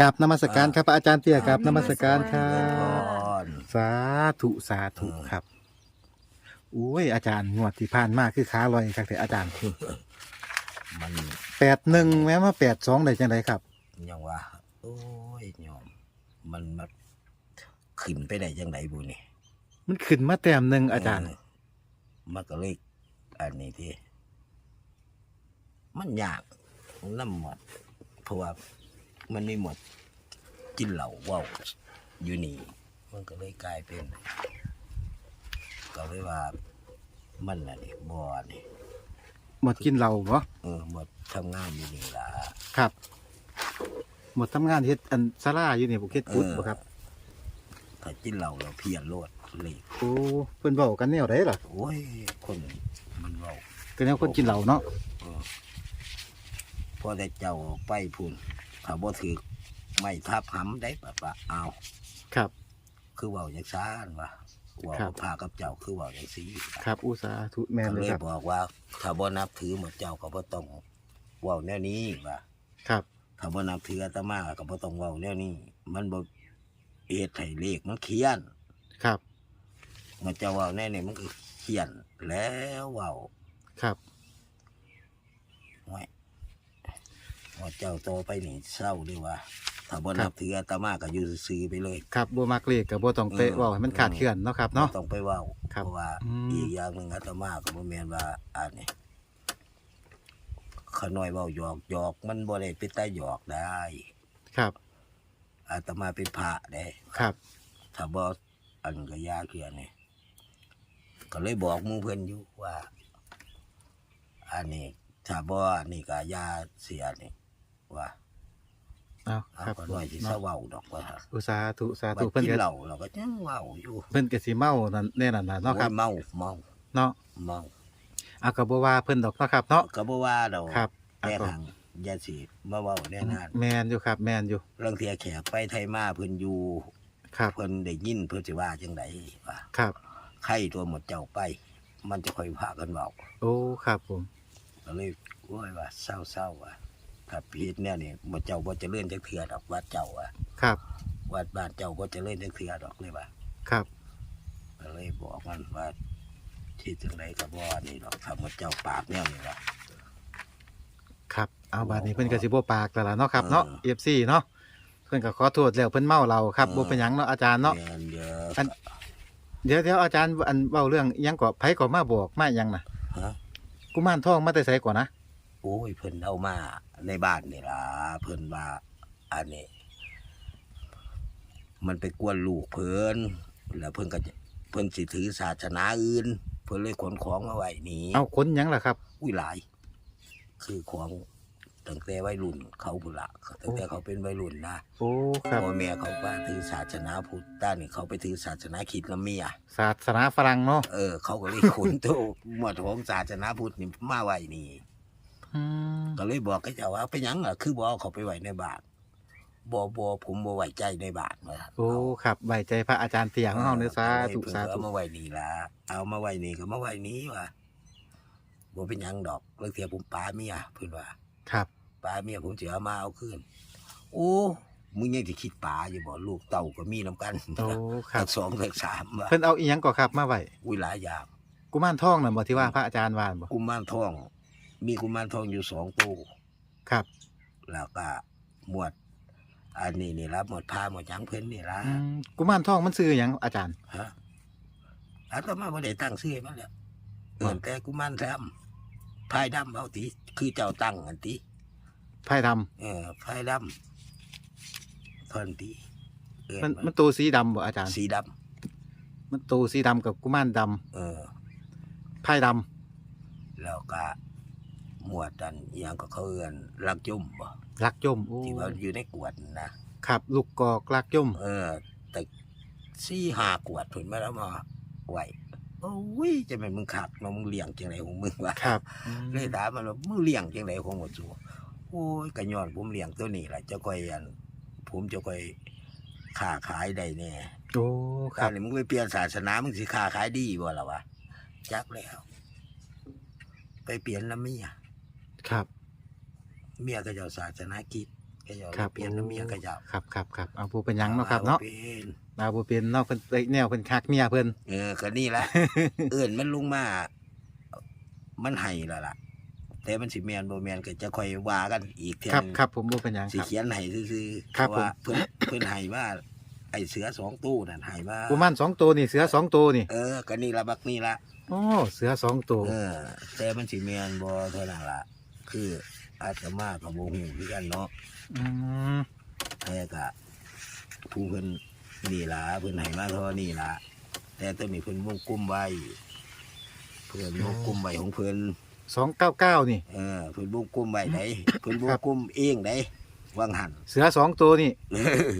กราบนมัสการครับพระอาจารย์เตี้ยกราบนมัสการครัเงินทบอนสาธุสาธุครับอุ้ยอาจารย์งวดที่ผ่านมาคือขาลอยครับแต่อาจารย์มันแปดหนึ่งแม้ว่าแปดสองได้จังไดครับ ยังว่าโอ้ยยอม มันมาขึ้นไปได้ยังไงบุนี่มันขึ้นมาแต้มหนึ่งอาจารย์เมันก็เลยอันนี้ที่มันยากน้ำหมด เพราะว่ามันไม่หมดกินเหล่าเว่าวอยู่นี่มันก็เลยกลายเป็น ก็เลยว่ามันน่ะนี่บอนี่หมดกินเหล้าบ่เออหมดทำงานอยู่นี่ล่ะครับ หมดทำงานเฮ็ดอันซาร่าอยู่นี่บ่เฮ็ดพุทธบ่ครับ ถ้ากินเหล้าเราเพียรโลดเลยโอ้เพิ่นเว้ากันแนวใดล่ะโอ้ยคนมันเว้าก็แนวคนกินเหล้าเนาะเออ พอได้เจ้าไปพุ่นถ้าบ่ถือไม่ทับหำได้ปะปะเอาครับ คือเว้าอย่างซ่านวะเว้าครับ พากับเจ้าคือเว้าอย่างซี่ครับอุสาธุแม่นก็เลเลยยครับบอกว่า ถ้าบ่นับถือหมดเจ้าก็บ่ต้องเว้าแนวนี้ว่าครับถ้าบ่นับถืออาตมาก็บ่ต้องเว้าแนวนี้ มันบ่เอ็ดให้เลขมันเขียน ครับมันจะเว้าแน่นี่มันก็เขียนแล้วเว้าครับ ไว้ ว่าเจ้าโตไปนี่เศร้าด้วยว่าถ้าบ่นับถืออาตมาก็อยู่ซื่อๆไปเลย ครับบ่มักเลขก็บ่ต้องไปเออเว้าให้มันขาดเคลื่อนเนาะครับบ่เนาะต้องไปเว้าครับเพราะว่าอืม อีกอย่างหนึ่งอาตมาก็บ่แม่นว่าอันนี้ขน้อยเว้าหยอกหยอกมันบ่ได้เป็นตาหยอกได้ ครับอาตมาเป็นพระได้ ครับ ถ้าบ่อันก็ยากเกินนี่ก็เลยบอกหมู่เพิ่นอยู่ว่า อันนี้ถ้าบ่อันนี้ก็อยาเสียนี่ ว่าเอาเอาครับก็น้อยสิเศร้าเว้าดอกว่าอุสาธุสาว่าธุเพิ่นกินก็เหล้าเราก็ยังเว้าอยู่เพิ่นก็สิเมานั่นแน่นั่นน่ะเนาะครับโอ้ยเมาเมาเนาะเมาเอาก็บ่ว่าเพิ่นดอกเนาะครับ เนาะก็บ่ว่าดอกครับเอาแน่ก็ทางอย่าสิมาเว้าแน่นานแม่นอยู่ครับ แม่นอยู่เรื่องเที่ยแขกไปไทยมาเพิ่นอยู่ครับเพิ่นได้ยินเพิ่นสิว่าจังไดว่าครับใครตัวหมดเจ้าไป มันจะค่อยพากันเว้าโอ้ครับผมก็เลยโอ้ยว่าเศร้าๆว่า ถ้าผิดเนี่ยนี่บ่เจ้าบ่เจริญจักเทื่อดอกวัดเจ้าอะครับ วัดบ้านเจ้าบ่เจริญจักเทื่อดอกเลยว่าครับ ก็เลยบอกมันว่า ที่จังไดก็บ่นี่ดอกถ้าหมดเจ้าปากแนวนี่ว่าครับ เอาบัดนี้เพิ่นก็สิบ่ปากแล้วล่ะเนาะครับเออเนาะ FC เนาะ เพิ่นก็ขอโทษแล้วเพิ่นเมาเราครับเออบ่เป็นหยังเนาะอาจารย์เนาะ แม่นเด้ออัน เดี๋ยวเดี๋ยวอาจารย์อันเว้าเรื่องอิหยังก็ไผก็มาบอกมาอิหยังน่ะฮะกุมารทองมาแต่ไสก่อนนะ โอ้ยเพิ่นเอามาในบ้านนี่ล่ะเพิ่นว่าอันนี้มันไปกวนลูกเพิ่นแล้วเพิ่นก็จะเพิ่นสิถือศาสนาอื่น เพิ่นเลยขนของมาไว้นี่เอาคนหยังล่ะครับ อุ้ยหลาย คือของตั้งแต่วัยรุ่นเขาบุนละตั้งแต่เขาเป็นวัยรุ่นนะโอ้ครับพ่อแม่เขาไปถือศาสนาพุทธต้านนี่เขาไปถือศาสนาคริดละเมีย ศาสนาฝรั่งเนาะ เออ เขาก็เลยขนตัวหมวดของศาสนาพุทธนี่มาไว้นี่อืม ก็เลยบอกกับเจ้าว่าเป็นหยังอะคือบอกเอาเขาไปไว้ในบาทบอบอผมบ่ไว้ใจในบาทมาโอ้ครับไว้ใจพระอาจารย์เตียงของเฮาเด้อสาธุสาเอาธุมาไว้นี่ละเอามาไว้นี่ก็มาไว้นี้ว่ะบ่เป็นหยังดอกเรื่องเทียผมปาเมียเพิ่นว่า ครับปลาเมียผมจะเอามาเอาคืนโอ้มึงยังจะคิดปลาอยู่บ่ลูกเต่าก็มีน้ำกันโอ้ครับทั้งสองทั้งสามว่ะเพิ่นเอาอีหยังก็ครับมาไว้อุ้ยหลายอย่างกุมารทองน่ะบ่ที่ว่าพระอาจารย์ว่าบ่กุมารทอง มีกุมารทองอยู่สองตู้ครับ แล้วก็หมวด อันนี้นี่ละหมวดพาหมวดหยังเพิ่นนี่ละอืมกุมารทองมันชื่อหยังอาจารย์ ฮะอาตมาบ่ได้ตั้งชื่อให้มันแล้วเอิ้นแต่กุมารดำพายดำเอาติคือเจ้าตั้งอันติ ไพ่ดำเออพายดำทอนติเอิ้มันมัมันตัวสีดำบ่อาจารย์ สีดำมันตัวสีดำกับกุมารดำเออ ไพ่ดแล้วก็ หมวดดันอหย่างก็เขาเอื้อนลักยุ่มบ่ำลักย่อมโอ้ที่ว่าอยู่ในกวดนะครับลูกกอกลักย่อมเออแต่สี่ห้ากวดถุนมาแล้วมาไหวโอ้ยจะเป็นมึงขักเนาะมึงเลี้ยงจังไรของมึงวะครับเลยถามมันว่ามึงเลี้ยงจังไรของหมดจูโอ้ยกระยอนผมเลี้ยงตัวนี้แหละเจะค่อยอันผมจะค่อยค้าขายได้แน่โอ้คการัรบนี่มึงไปเปลี่ยนศาสนามึงสิค้าขายดีบ่ล่ะวะจักแล้ว ไปเปลี่ยนแล้วเมีย ครับ เมียก็เจ้าศาสนาคริดก็จะครับเปลี่ยนน้ำเมียก็จะครับครับครับเอาผู้เป็นหยังเนาะครับเนาะเป็นดาวผู้เป็นเนาะเพิ่นเอ้ยแนวเพิ่นคักเมียเพิ่นเออก็นี่แหละเอื่นมันลงมา มันให้แล้วล่ะ แต่มันสิแมนบ่แมนก็จะค่อยว่ากันอีกเทีครับนึงครับผมบ่เป็นหยังสิครับ เขียนให้ซื่อๆครับเพาะว่าเพิ่นเพิ่นให้ว่า ไอ้เสือสองตู้นั่นให้ว่ากุมารสองตัวนี่เสือสองตัวนี่เออก็นี่ละบักนี่ละ โอ้เสือสองตัว เออแต่มันสิแมนบ่เท่านั้นล่ะ คืออาตมากับบ่ฮู้คือกันเนาะอืมแต่ก็ผู้เพิ่นนี่ล่ะเพิ่นให้มาเท่านี้ล่ะแต่ตัวนี้เพิ่นวงกลมไว้เพิ่นวงกลมไว้ของเพิ่นสองเก้าเก้านี่ เออเพิ่นวงกลมไว้ไดเพิ่นวงกลมเองไดวางหันเสือสองตัวนี่เออ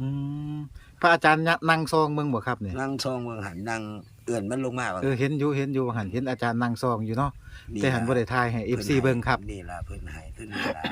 อืมพระอาจารย์ยะนั่งซองเมืองบ่ครับเนี่ยนั่งซองวางหันนั่ง เอื้อนมันลงมาว่าเออเห็นอยู่เห็นอยู่หันเห็นอาจารย์นั่งซองอยู่เนาะนี่แต่หันบ่ได้ทายให้ FC เบิ่งครับนี่ล่ะเพิ่นให้เพิ่นนี่ล่ะ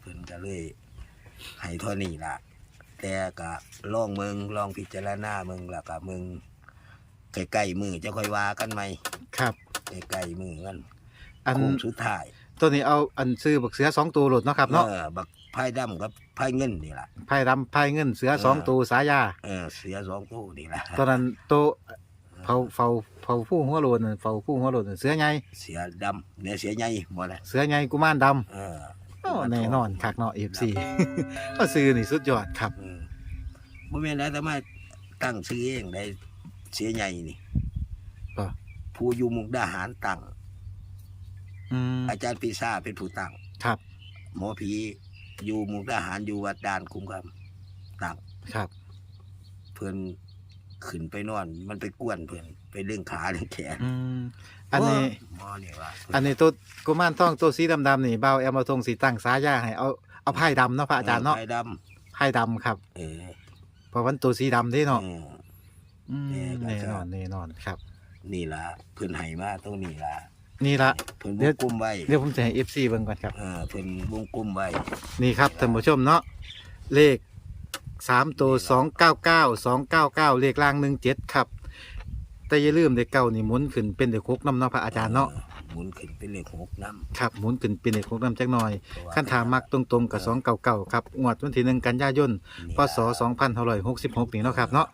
เพิ่นก็เลยให้เท่านี้ล่ะ แต่ก็ลองเมืองลองพิจารณาเมืองแล้วก็เมืองใกล้ๆมือจะค่อยว่ากันไหมครับใกล้ๆมือกันอันโค้งสุดท้ายตัวนี้เอาอันซื้อบักเสือสองตัวโหลดเนาะครับเนาะเออบักไพ่ดำกับไพ่เงินนี่ล่ะไพ่ดำไพ่เงินเสือสองตัวสายาเออเสียสองตู้นี่ล่ะตอนนั้นตัว เผาเฝ้าเผาผู้หัวโลนน่ะเฝ้าผู้หัวโลนน่ะเสือใหญ่เสียดำเนี่ยเสียใหญ่หมดเลยเสือใหญ่กุมารดำเออโอ้แน่นอนคักเนาะ FC ก็ซื้อนี่สุดยอดครับเออบ่แม่นแล้วแต่มาตั้งชื่อเองได้เสียใหญ่นี่ก็ผู้อยู่มุกดาหารตั้งอืมอาจารย์ปีซ่าเป็นผู้ตั้งครับ หมอผีอยู่มุกดาหารอยู่วัดดานคุ้มคำตั้งครับ เพิ่น ขึ้นไปนอน มันไปกวนเพิ่นไปเรื่องขาเรื่องแขนอืมอันนี้ หมอนี่ว่าอันนี้ตัวกุมารทองตัวสีดำๆนี่เบาแอมมาทงสีตั้งสายาให้เอาเอาไพ่ดำเนาะพระอาจารย์เนาะไฟดไพ่ดำครับำเออเพราะวันตัวสีดำเด้เนาะเออ อืมเออแน่นอนแน่นอนครับ นี่ล่ะเพิ่นให้มาตรงนี้ล่ะนี่ละ เพิ่นวเดี๋ยว งกลมไว้เดี๋ยวผมจะให้ FC เบิ่งก่อนครับ เออเพิ่นวงกลมไว้นี่ครับท่านผู้ชมเนาะเลข สามตัวสองเก้าเก้าสองเก้าเก้าเลขล่างหนึ่งเจ็ดครับ แต่อย่าลืมเลขเก้านี่หมุนขึ้นเป็นเลขหกน้ำเนาะพระอาจารย์เนาะหมุนขึ้นเป็นเลขหกน้ครับหมุนขึ้นเป็นเลขหกน้ำจักหน่อยำเพระว่ขั้นถามมักตรงๆกับสองเก้าเก้าครับงวดวันที่หนึ่งกันยายนนี่พศสองพันหกสิบหกนี่เนาะครับเนาะ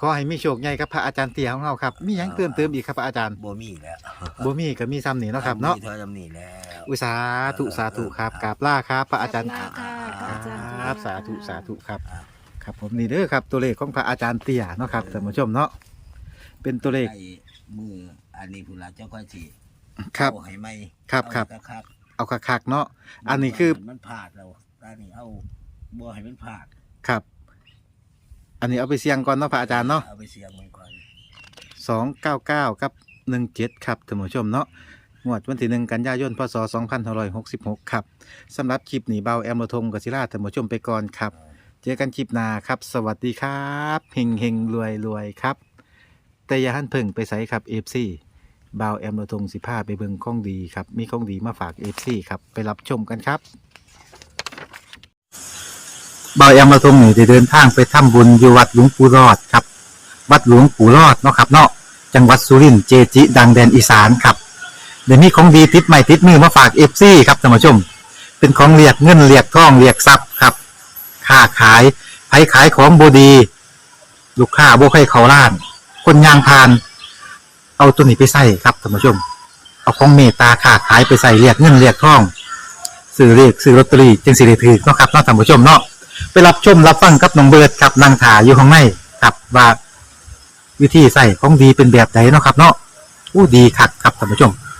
ขอให้มีโชคใหญ่ครับพระอาจารย์เตี่ยของเราครับมีหยังเติมเติมอีกครับพระอาจารย์บ่มีแล้วบ่มีก็มีซ้ำนี่เนาะครับเนาะ มีเท่าจำนี่แล้ว อุยสาธุสาธุครับกราบล่าครับพระอาจารย์ กราบลาค่ะพระอาจารย์ครับ สาธุสาธุครับ ครับผมนี่เด้อครับตัวเลขของพระอาจารย์เตี่ยเนาะครับท่านผู้ชมเนาะเป็นตัวเลข ไอ้มืออันนี้พุ่นละเจ้าก็สิครับ เอาให้ไหมครับครับ เอาคักเอาคักๆเนาะอันนี้คือมันพลาดแล้วอันนี้เอาบ่ให้มันพลาดครับ อันนี้เอาไปเสี่ยงก่อนเนาะพระอาจารย์เนาะ เอาไปเสียงมันก่อน สองเก้าเก้ากับหนึ่งเจ็ดครับท่านผู้ชมเนาะ งวดวันที่หนึ่งกันยายนพศสองพันหกสิบหกครับสำหรับคลิปหนีเบาแอมโลทงกับศิลาท่านผู้ชมไปก่อนครับ เจอกันคลิปหน้าครับ สวัสดีครับเฮงเฮงรวยรวยครับ แต่อย่าหันเพิ่งไปใส่ครับเอฟซีบาวแอมโลทงสิผ้าไปเบิ่งของดีครับมีของดีมาฝากเอฟซีครับไปรับชมกันครับบาวแอมโลทงนี่ได้เดินทางไปทำบุญอยู่วัดหลวงปู่รอดครับ วัดหลวงปู่รอดเนาะครับเนาะจังหวัดสุรินทร์เจจิ ดังแดนอีสานครับ เดี๋ยวมีของดีติดใหม่ติดมือมาฝากเอฟซีครับท่านผู้ชม เป็นของเรียกเงินเรียกทองเรียกทรัพย์ครับค้าขายไผขายของบดี ลูกค้าบ่ใครเขาล้าน คนยางพาน เอาตัวนี้ไปใส่ครับท่านผู้ชม เอาของเมตตาค้าขายไปใส่เรียกเงินเรียกทองซื้อเรียกซื้อลอตเตอรี่จึงสิได้ถือเนาะครับเนาะท่านผู้ชมเนาะไปรับชมรับฟังกับน้องเบิร์ดครับนางถาอยู่ข้างในครับว่าวิธีใส่ของดีเป็นแบบไหนเนาะครับ เนาะอู้ดีคักครับท่านผู้ชม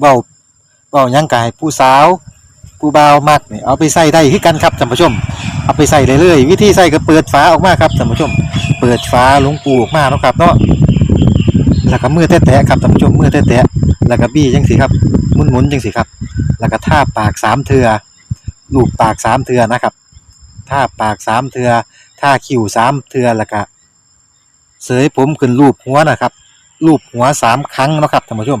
เว้าเว้ายังกายผู้สาว ผู้บ่าวมักนี่เอาไปใส่ได้คือกันครับท่านผู้ชม เอาไปใส่ได้เลย วิธีใส่ก็เปิดฝาออกมาครับท่านผู้ชม เปิดฝาลวงปูออกมาเนาะครับเนาะแล้วก็มือแตะๆครับท่านผู้ชมมือแตะๆแล้วก็บี้จังสิครับหมุนๆจังสิครับ แล้วก็ท่าปากสามเทือลูบปากสามเทือนะครับท่าปากสามเทือท่าคิ้วสามเทือแล้วก็เสยผมขึ้นรูปหัวนะครับรูปหัวสามครั้งนะครับท่านผู้ชม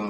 คุณ